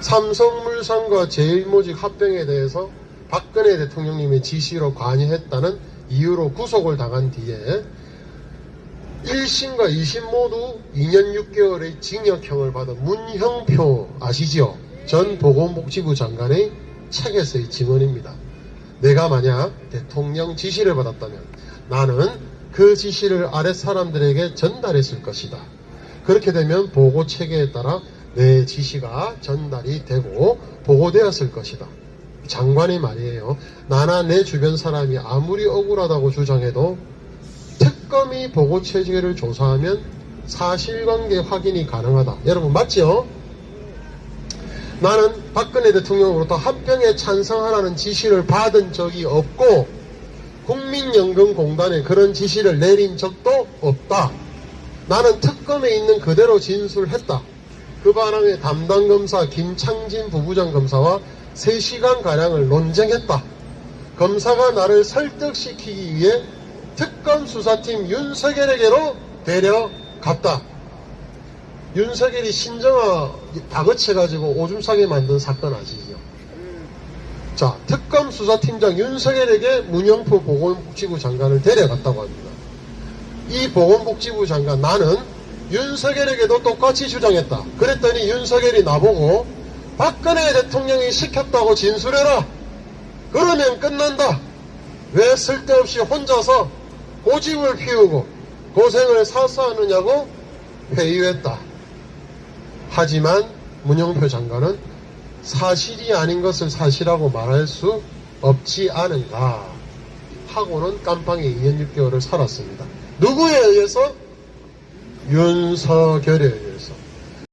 삼성물산과 제일모직 합병에 대해서 박근혜 대통령님의 지시로 관여했다는 이유로 구속을 당한 뒤에 1심과 2심 모두 2년 6개월의 징역형을 받은 문형표 아시죠? 전 보건복지부 장관의 책에서의 증언입니다. 내가 만약 대통령 지시를 받았다면 나는 그 지시를 아랫 사람들에게 전달했을 것이다. 그렇게 되면 보고 체계에 따라 내 지시가 전달이 되고 보고되었을 것이다. 장관의 말이에요. 나나 내 주변 사람이 아무리 억울하다고 주장해도 특검이 보고 체계를 조사하면 사실관계 확인이 가능하다. 여러분 맞죠? 나는 박근혜 대통령으로부터 합병에 찬성하라는 지시를 받은 적이 없고 국민연금공단에 그런 지시를 내린 적도 없다. 나는 특검에 있는 그대로 진술했다. 그 바람에 담당 검사 김창진 부부장 검사와 3시간 가량을 논쟁했다. 검사가 나를 설득시키기 위해 특검 수사팀 윤석열에게로 데려갔다. 윤석열이 신정아 다그쳐가지고 오줌 싸게 만든 사건 아시죠? 자, 특검 수사팀장 윤석열에게 문영표 보건복지부 장관을 데려갔다고 합니다. 이 보건복지부 장관 나는 윤석열에게도 똑같이 주장했다. 그랬더니 윤석열이 나보고 박근혜 대통령이 시켰다고 진술해라. 그러면 끝난다. 왜 쓸데없이 혼자서 고집을 피우고 고생을 사서 하느냐고 회유했다. 하지만 문영표 장관은 사실이 아닌 것을 사실하고 말할 수 없지 않은가 하고는 깜빵에 2년 6개월을 살았습니다. 누구에 의해서? 윤석열에 의해서